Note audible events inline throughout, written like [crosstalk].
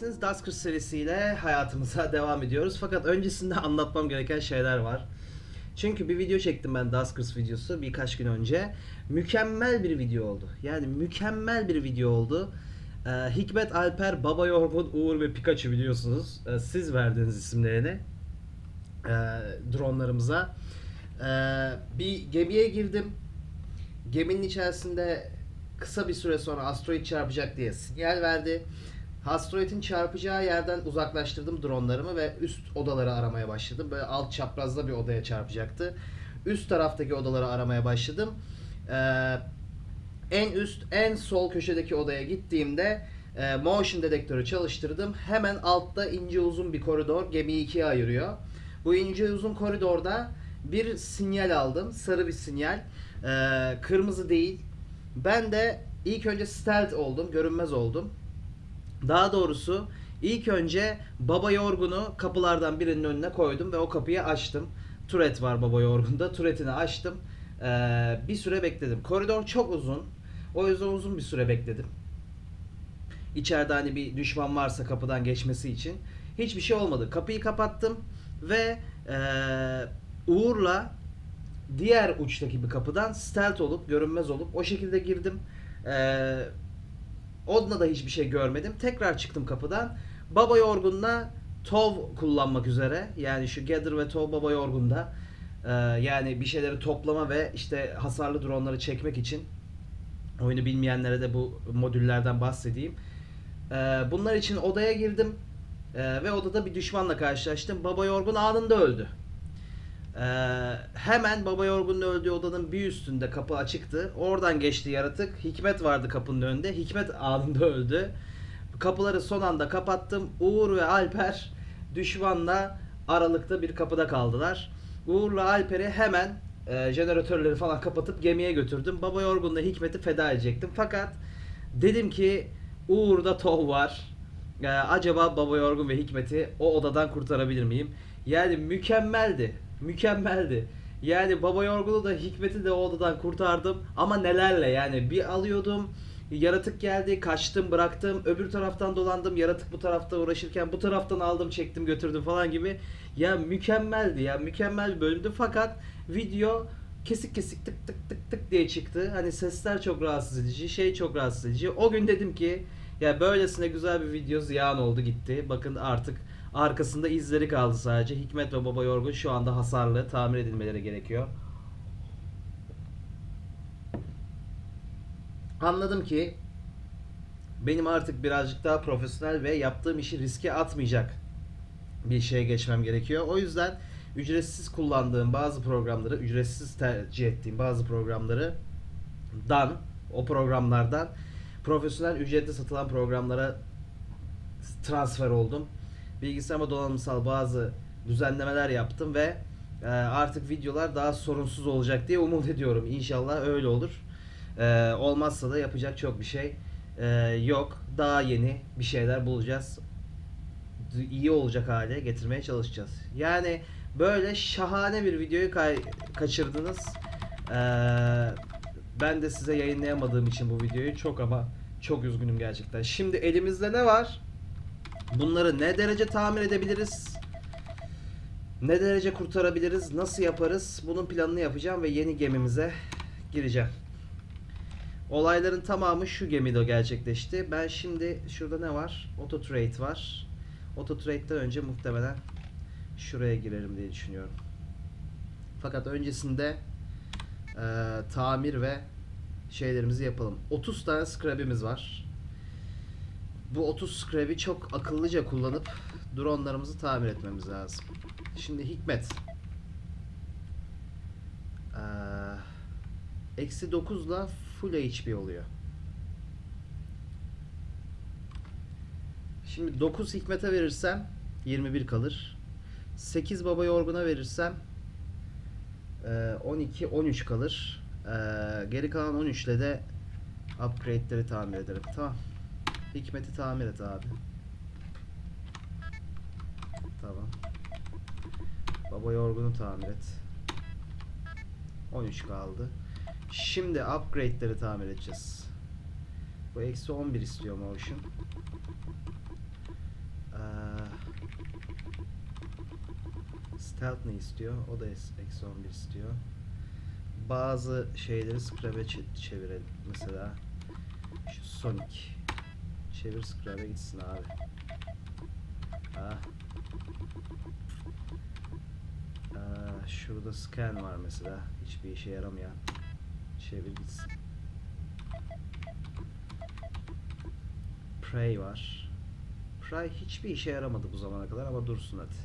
Galaxy'desiniz Duskers serisiyle hayatımıza [laughs] devam ediyoruz. Fakat öncesinde anlatmam gereken şeyler var. Çünkü bir video çektim ben Duskers videosu birkaç gün önce. Mükemmel bir video oldu. Yani mükemmel bir video oldu. Ee, Hikmet Alper, Baba Yorgun, Uğur ve Pikachu biliyorsunuz. Ee, siz verdiniz isimlerini e, dronlarımıza. Ee, bir gemiye girdim. Geminin içerisinde kısa bir süre sonra asteroid çarpacak diye sinyal verdi. Asteroidin çarpacağı yerden uzaklaştırdım dronlarımı ve üst odaları aramaya başladım. Böyle alt çaprazda bir odaya çarpacaktı. Üst taraftaki odaları aramaya başladım. Ee, en üst, en sol köşedeki odaya gittiğimde e, motion dedektörü çalıştırdım. Hemen altta ince uzun bir koridor gemiyi ikiye ayırıyor. Bu ince uzun koridorda bir sinyal aldım. Sarı bir sinyal. Ee, kırmızı değil. Ben de ilk önce stealth oldum. Görünmez oldum. Daha doğrusu ilk önce Baba Yorgun'u kapılardan birinin önüne koydum ve o kapıyı açtım. Turet var Baba Yorgun'da. Turetini açtım. Ee, bir süre bekledim. Koridor çok uzun. O yüzden uzun bir süre bekledim. İçeride hani bir düşman varsa kapıdan geçmesi için. Hiçbir şey olmadı. Kapıyı kapattım ve eee, Uğur'la diğer uçtaki bir kapıdan stealth olup görünmez olup o şekilde girdim. Eee Onunla da hiçbir şey görmedim. Tekrar çıktım kapıdan. Baba Yorgun'la Tov kullanmak üzere. Yani şu Gather ve Tov Baba Yorgun'da. eee, yani bir şeyleri toplama ve işte hasarlı dronları çekmek için oyunu bilmeyenlere de bu modüllerden bahsedeyim. Eee, bunlar için odaya girdim. Eee, ve odada bir düşmanla karşılaştım. Baba Yorgun anında öldü. Eee, hemen Baba Yorgun'un öldüğü odanın bir üstünde kapı açıktı. Oradan geçti yaratık. Hikmet vardı kapının önünde. Hikmet anında öldü. Kapıları son anda kapattım. Uğur ve Alper düşmanla aralıkta bir kapıda kaldılar. Uğur'la Alper'i hemen e, jeneratörleri falan kapatıp gemiye götürdüm. Baba Yorgun'la Hikmet'i feda edecektim. Fakat dedim ki Uğur'da Tov var. Ee, acaba Baba Yorgun ve Hikmet'i o odadan kurtarabilir miyim? Yani mükemmeldi. Mükemmeldi. Yani Baba Yorgun'u da Hikmet'i de o odadan kurtardım. Ama nelerle yani bir alıyordum. Yaratık geldi, kaçtım, bıraktım. Öbür taraftan dolandım. Yaratık bu tarafta uğraşırken bu taraftan aldım, çektim, götürdüm falan gibi. Ya mükemmeldi ya. Mükemmel bir bölümdü fakat video kesik kesik tık tık tık tık diye çıktı. Hani sesler çok rahatsız edici, şey çok rahatsız edici. O gün dedim ki ya böylesine güzel bir video ziyan oldu gitti. Bakın artık arkasında izleri kaldı sadece. Hikmet ve Baba Yorgun şu anda hasarlı, tamir edilmeleri gerekiyor. Anladım ki benim artık birazcık daha profesyonel ve yaptığım işi riske atmayacak bir şeye geçmem gerekiyor. O yüzden ücretsiz kullandığım bazı programları, ücretsiz tercih ettiğim bazı programları dan o programlardan profesyonel ücretli satılan programlara transfer oldum. Bilgisayarıma donanımsal bazı düzenlemeler yaptım ve e, artık videolar daha sorunsuz olacak diye umut ediyorum. İnşallah öyle olur. E, olmazsa da yapacak çok bir şey e, yok. Daha yeni bir şeyler bulacağız. İyi olacak hale getirmeye çalışacağız. Yani böyle şahane bir videoyu kaçırdınız. Ee, ben de size yayınlayamadığım için bu videoyu çok ama çok üzgünüm gerçekten. Şimdi elimizde ne var? Bunları ne derece tamir edebiliriz? Ne derece kurtarabiliriz? Nasıl yaparız? Bunun planını yapacağım ve yeni gemimize gireceğim. Olayların tamamı şu gemide gerçekleşti. Ben şimdi şurada ne var? Auto Trade var. Auto Trade'den önce muhtemelen şuraya girerim diye düşünüyorum. Fakat öncesinde eee, tamir ve şeylerimizi yapalım. 30 tane scrap'imiz var. Bu 30 scrap'i çok akıllıca kullanıp dronlarımızı tamir etmemiz lazım. Şimdi Hikmet. Eee, Eksi 9 ile full HP oluyor. Şimdi 9 Hikmet'e verirsem 21 kalır. 8 Baba Yorgun'a verirsem eee, 12 13 kalır. Eee, geri kalan 13 ile de upgrade'leri tamir ederim. Tamam. Hikmet'i tamir et abi. Tamam. Baba yorgunu tamir et. 13 kaldı. Şimdi upgrade'leri tamir edeceğiz. Bu eksi 11 istiyor motion. Ee, stealth ne istiyor? O da eksi 11 istiyor. Bazı şeyleri scrap'e çevirelim. Mesela şu Sonic. Çevir scrap'e gitsin abi. Ah. Aa, şurada scan var mesela. Hiçbir işe yaramayan. Çevir gitsin. Prey var. Prey hiçbir işe yaramadı bu zamana kadar ama dursun hadi.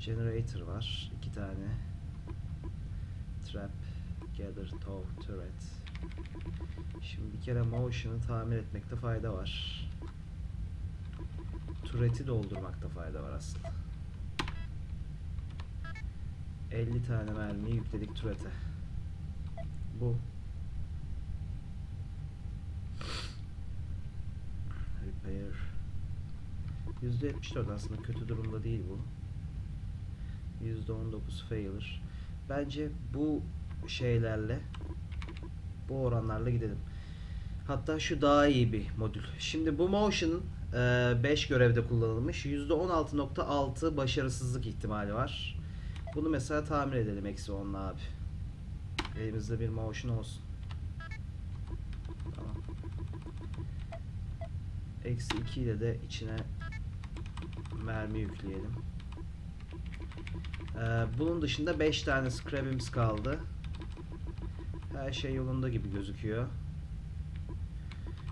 Generator var. iki tane. Trap, Gather, Tow, Turret. Şimdi bir kere Motion'ı tamir etmekte fayda var. Turret'i doldurmakta fayda var aslında. 50 tane mermiyi yükledik turret'e. Bu. Repair. %74 aslında kötü durumda değil bu. %19 failure. Bence bu şeylerle bu oranlarla gidelim. Hatta şu daha iyi bir modül. Şimdi bu motion'ın 5 görevde kullanılmış. %16.6 başarısızlık ihtimali var. Bunu mesela tamir edelim eksi 10'la abi. Elimizde bir motion olsun. Tamam. Eksi 2 ile de içine mermi yükleyelim. Ee, bunun dışında 5 tane scrap'imiz kaldı. Her şey yolunda gibi gözüküyor.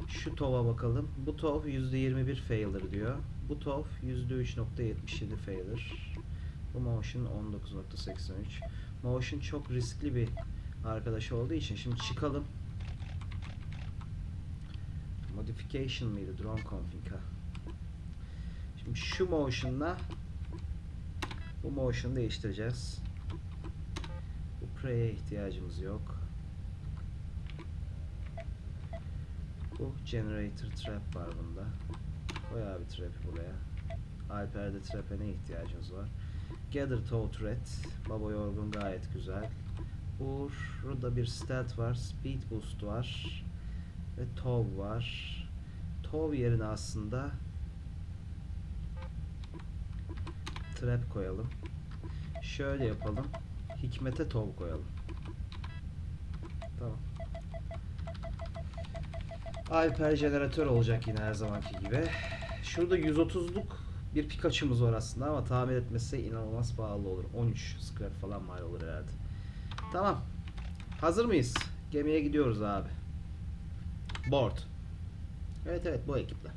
Şu TOW'a bakalım. Bu TOW %21 failure diyor. Bu TOW %3.77 failure. Bu Motion 19.83. Motion çok riskli bir arkadaş olduğu için şimdi çıkalım. Modification mıydı? Drone config ha. Şimdi şu motion'la bu motion'ı değiştireceğiz. Bu prey'e ihtiyacımız yok. Bu generator trap var bunda. Koy abi trap'i buraya. Alper'de trap'e ne ihtiyacımız var? Gather Tow Threat. Baba Yorgun gayet güzel. Burada bir stat var. Speed Boost var. Ve Tow var. Tow yerine aslında Trap koyalım. Şöyle yapalım. Hikmete Tow koyalım. Tamam. Alper jeneratör olacak yine her zamanki gibi. Şurada 130'luk bir Pikachu'muz var aslında ama tamir etmesi inanılmaz pahalı olur. 13 scrap falan mal olur herhalde. Tamam. Hazır mıyız? Gemiye gidiyoruz abi. Board. Evet evet bu ekiple.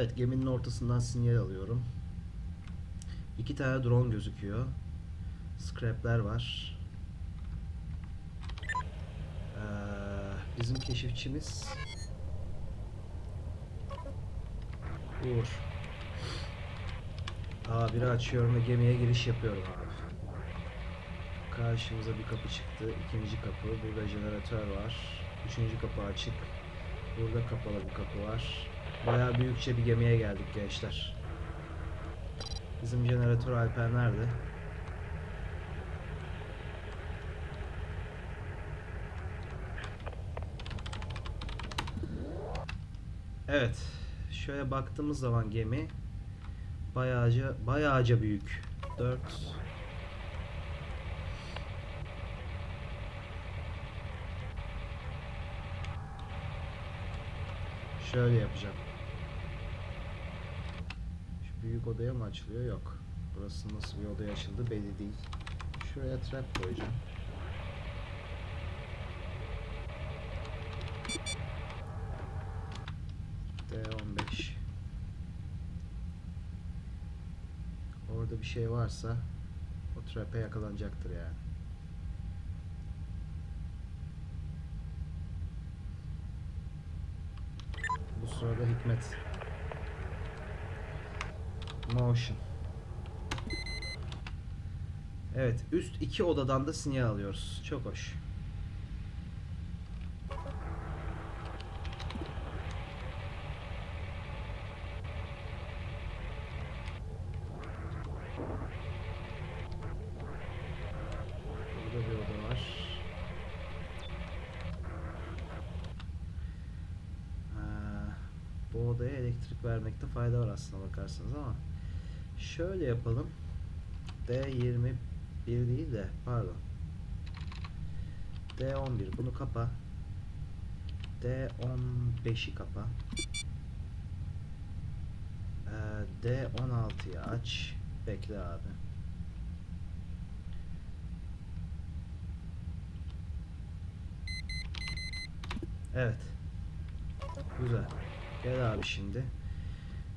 Evet geminin ortasından sinyal alıyorum. İki tane drone gözüküyor. Scrap'ler var. Ee, bizim keşifçimiz Uğur. Aa biri açıyorum ve gemiye giriş yapıyorum abi. Karşımıza bir kapı çıktı. İkinci kapı. Burada jeneratör var. Üçüncü kapı açık. Burada kapalı bir kapı var. Bayağı büyükçe bir gemiye geldik gençler. Bizim jeneratör Alper nerede? Evet. Şöyle baktığımız zaman gemi bayağıca bayağıca büyük. 4 Şöyle yapacağım. Büyük odaya mı açılıyor? Yok. Burası nasıl bir odaya açıldı belli değil. Şuraya trap koyacağım. D15 Orada bir şey varsa o trap'e yakalanacaktır yani. Bu sırada Hikmet. Motion. Evet üst iki odadan da sinyal alıyoruz. Çok hoş. Burada bir oda ee, bu odaya elektrik vermekte fayda var aslında bakarsanız ama şöyle yapalım. D21 değil de pardon. D11 bunu kapa. D15'i kapa. Ee, D16'yı aç. Bekle abi. Evet. Güzel. Gel abi şimdi.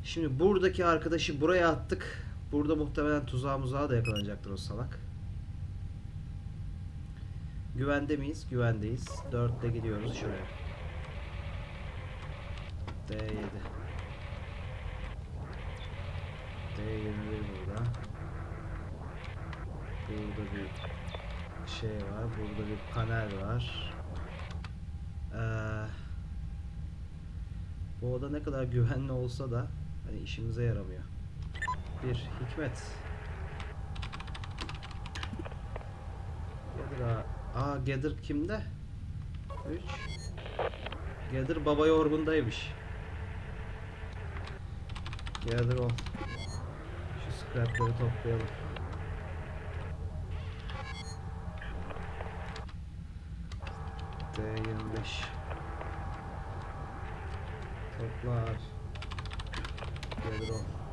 Şimdi buradaki arkadaşı buraya attık. Burada muhtemelen tuzağa muzağa da yakalanacaktır o salak. Güvende miyiz? Güvendeyiz. 4'te gidiyoruz şuraya. D7. D21 burada. Burada bir şey var. Burada bir panel var. Ee, bu oda ne kadar güvenli olsa da hani işimize yaramıyor. Bir hikmet. Gather a- Aa Gather kimde? 3 Gather baba yorgundaymış. Gather ol. Şu scrapları toplayalım. D25 Toplar Gelir o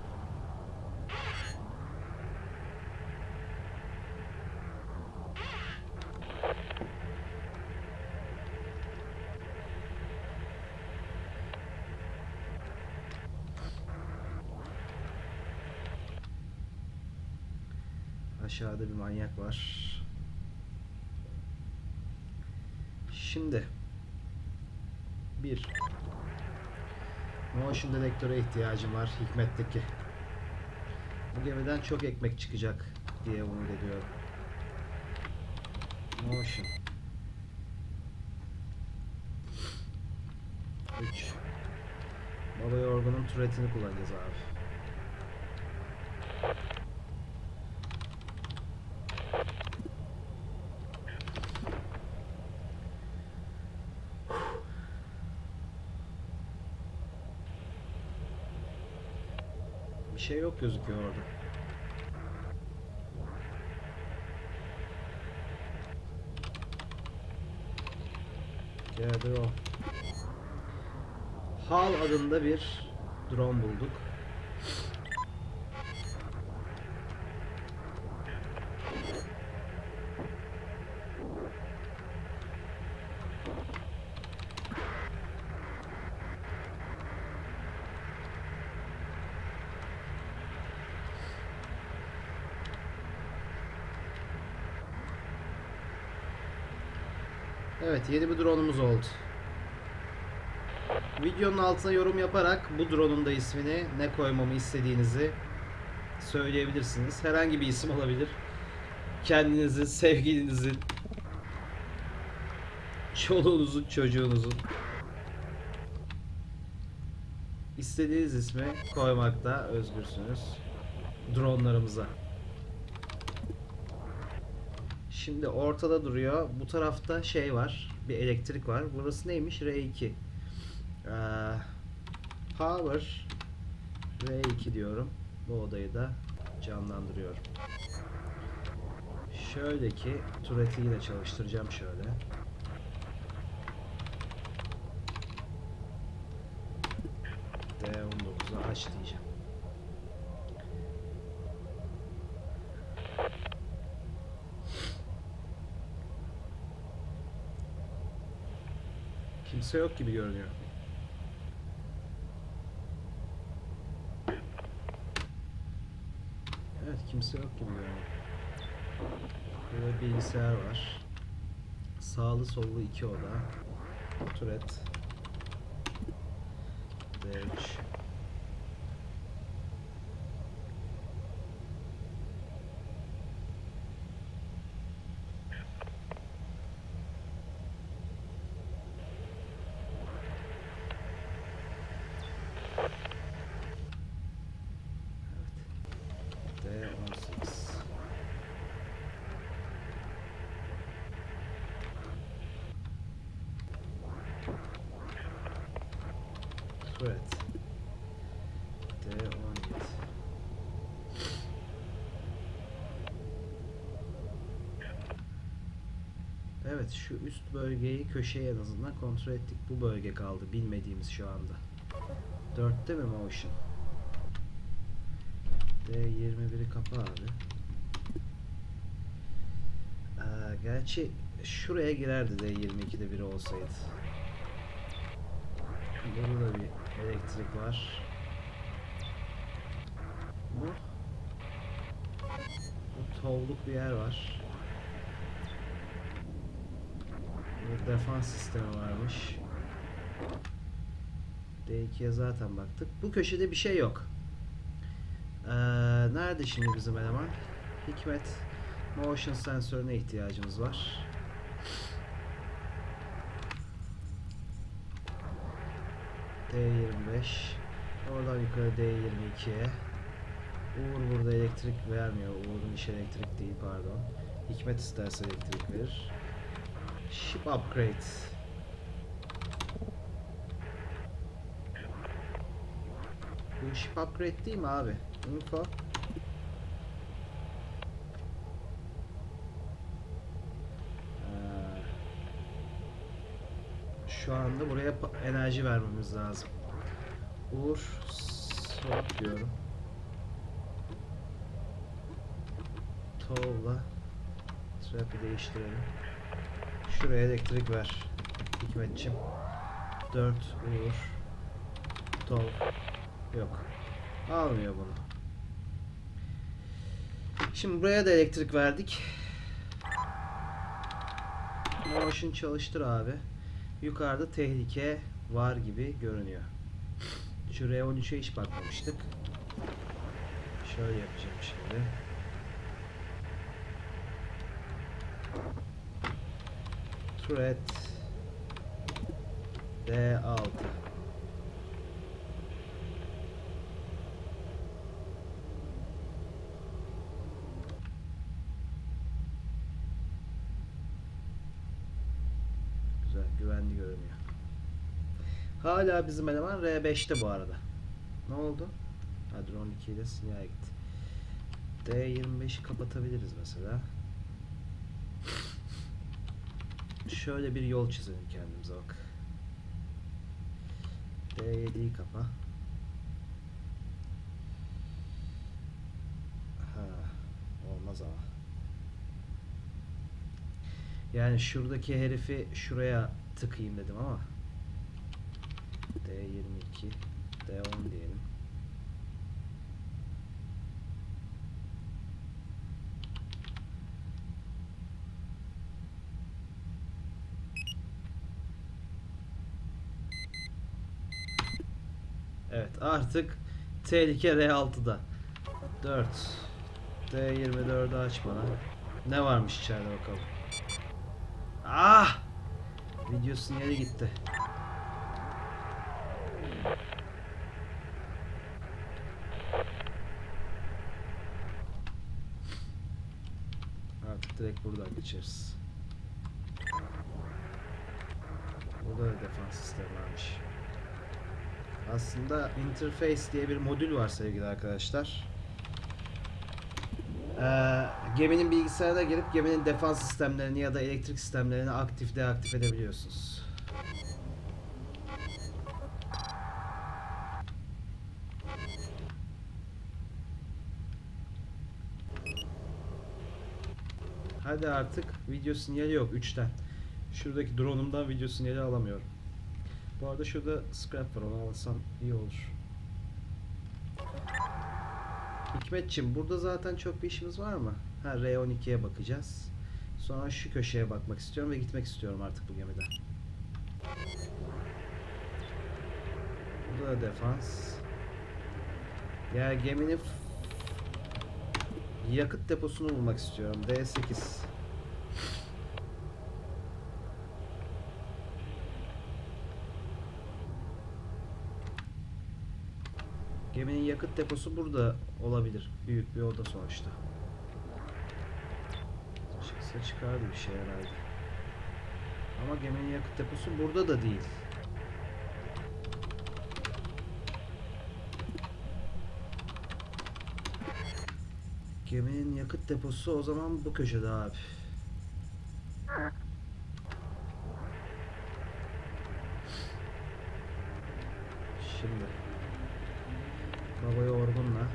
Aşağıda bir manyak var. Şimdi bir motion detektöre ihtiyacım var Hikmet'teki. Bu gemiden çok ekmek çıkacak diye umut ediyorum. Motion 3 Baba yorgunun türetini kullanacağız abi. Şey yok gözüküyor orada. Geldi o. Hal adında bir drone bulduk. Evet yeni bir drone'umuz oldu. Videonun altına yorum yaparak bu drone'un da ismini ne koymamı istediğinizi söyleyebilirsiniz. Herhangi bir isim olabilir. Kendinizin, sevgilinizin, çoluğunuzun, çocuğunuzun istediğiniz ismi koymakta özgürsünüz. Drone'larımıza. Şimdi ortada duruyor. Bu tarafta şey var. Bir elektrik var. Burası neymiş? R2. Ee, power R2 diyorum. Bu odayı da canlandırıyorum. Şöyle ki turreti yine çalıştıracağım şöyle. D19'u aç diyeceğim. Kimse yok gibi görünüyor. Evet kimse yok gibi görünüyor. Burada bilgisayar var. Sağlı sollu iki oda. Turet. D3. D18. Turet. Evet şu üst bölgeyi köşeye en azından kontrol ettik. Bu bölge kaldı bilmediğimiz şu anda. 4'te mi motion? D21'i kapa abi. Aa, gerçi şuraya girerdi D22'de biri olsaydı. Burada da bir elektrik var. Bu bu tovluk bir yer var. Bir defans sistemi varmış. D2'ye zaten baktık. Bu köşede bir şey yok. Ee, nerede şimdi bizim eleman? Hikmet. Motion sensörüne ihtiyacımız var. D25. Oradan yukarı D22'ye. Uğur burada elektrik vermiyor. Uğur'un işi elektrik değil pardon. Hikmet isterse elektrik verir. Ship upgrade. Bu ship upgrade değil mi abi? Info. Ee, Şu anda buraya enerji vermemiz lazım. Uğur swap diyorum. Tovla trap'i değiştirelim. Şuraya elektrik ver. Hikmetçim. 4 Uğur. Tov. Yok. Almıyor bunu. Şimdi buraya da elektrik verdik. Motion çalıştır abi. Yukarıda tehlike var gibi görünüyor. Şu R13'e hiç bakmamıştık. Şöyle yapacağım şimdi. Thread D6 Güzel, güvenli görünüyor. Hala bizim eleman R5'te bu arada. Ne oldu? Ha drone 2 ile sinyal gitti. D25'i kapatabiliriz mesela. Şöyle bir yol çizelim kendimize bak. D7'yi kapa. Ha, olmaz ama. Yani şuradaki herifi şuraya tıkayım dedim ama. D22, D10 diyelim. Evet artık tehlike R6'da. 4. D24'ü aç bana. Ne varmış içeride bakalım. Ah! Video sinyali gitti. Artık direkt buradan geçeriz. Burada da defans sistemi varmış. Aslında interface diye bir modül var sevgili arkadaşlar. Ee, geminin bilgisayarına girip geminin defans sistemlerini ya da elektrik sistemlerini aktif deaktif edebiliyorsunuz. Hadi artık video sinyali yok 3'ten. Şuradaki drone'umdan video sinyali alamıyorum. Bu arada şurada scrap var onu alsam iyi olur. Hikmetçim burada zaten çok bir işimiz var mı? Ha R12'ye bakacağız. Sonra şu köşeye bakmak istiyorum ve gitmek istiyorum artık bu gemiden. Burada da defans. Ya geminin yakıt deposunu bulmak istiyorum. D8. Geminin yakıt deposu burada olabilir. Büyük bir oda sonuçta. Çıksa çıkardı bir şey herhalde. Ama geminin yakıt deposu burada da değil. Geminin yakıt deposu o zaman bu köşede abi. Şimdi Baba yorgunla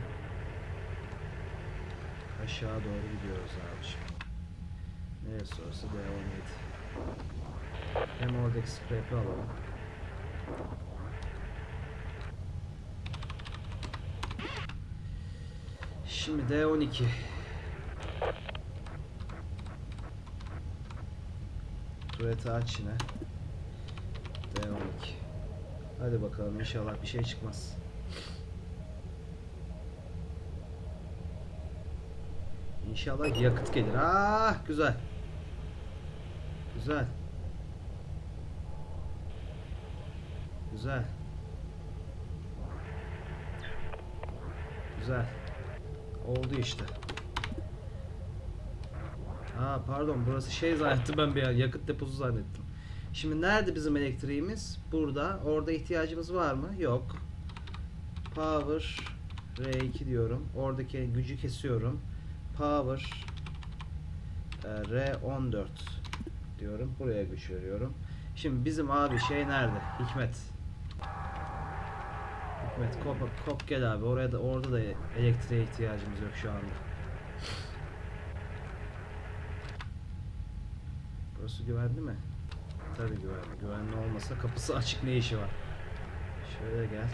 aşağı doğru gidiyoruz abi şimdi. Neresi orası? D17. Hem oradaki scrap'i alalım. Şimdi D12. Turret'i aç yine. D12. Hadi bakalım inşallah bir şey çıkmaz. İnşallah yakıt gelir. Ah güzel. Güzel. Güzel. Güzel. Oldu işte. Ha pardon burası şey zannettim ben bir an yakıt deposu zannettim. Şimdi nerede bizim elektriğimiz? Burada. Orada ihtiyacımız var mı? Yok. Power R2 diyorum. Oradaki gücü kesiyorum. Power e, R14 diyorum. Buraya güç veriyorum. Şimdi bizim abi şey nerede? Hikmet. Hikmet kop, kop gel abi. Oraya da orada da elektriğe ihtiyacımız yok şu anda. Burası güvenli mi? Tabii güvenli. Güvenli olmasa kapısı açık ne işi var? Şöyle gel.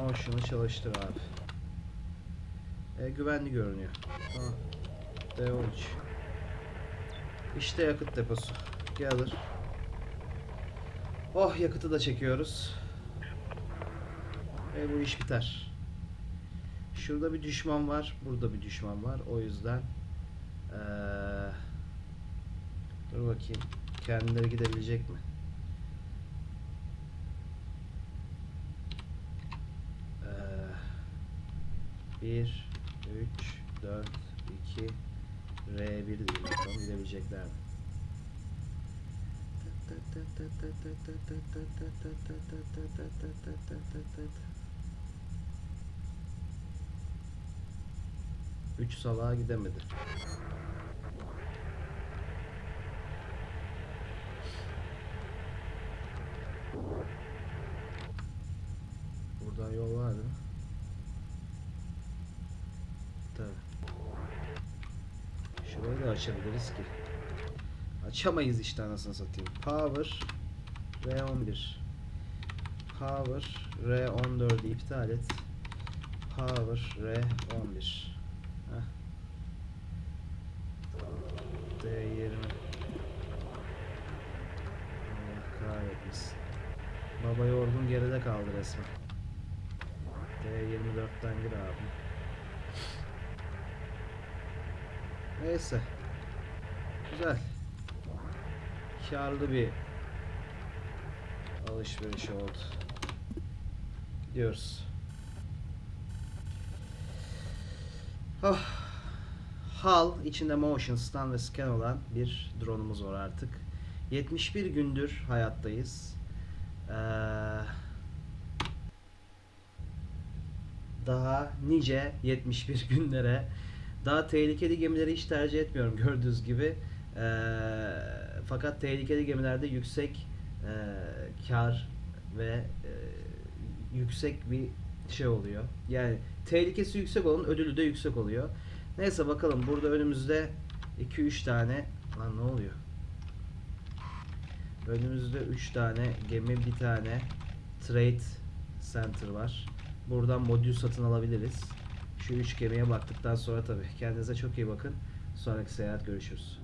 Motion'u çalıştır abi. E, güvenli görünüyor. Tamam. D13. İşte yakıt deposu. Gelir. Oh yakıtı da çekiyoruz. Ve bu iş biter. Şurada bir düşman var. Burada bir düşman var. O yüzden eee, dur bakayım. Kendileri gidebilecek mi? 1 3 4 2 R1 değil. Bakalım gidebilecekler mi? Üç salağa gidemedi. Buradan yol var değil mi? Tabii. Şurayı da açabiliriz ki. Açamayız işte anasını satayım. Power R11 Power R14'ü iptal et. Power R11 Heh. D20 Allah kahretmesin. Baba yorgun geride kaldı resmen. D24'ten gir abi. Neyse. Güzel. Karlı bir alışveriş oldu. Gidiyoruz. Oh. HAL içinde motion, stun ve scan olan bir drone'umuz var artık. 71 gündür hayattayız. Ee, daha nice 71 [laughs] günlere daha tehlikeli gemileri hiç tercih etmiyorum gördüğünüz gibi. Fakat tehlikeli gemilerde yüksek e, kar ve e, yüksek bir şey oluyor. Yani tehlikesi yüksek olan ödülü de yüksek oluyor. Neyse bakalım burada önümüzde 2-3 tane lan ne oluyor? Önümüzde 3 tane gemi, bir tane trade center var. Buradan modül satın alabiliriz. Şu üç gemiye baktıktan sonra tabii kendinize çok iyi bakın. Sonraki seyahat görüşürüz.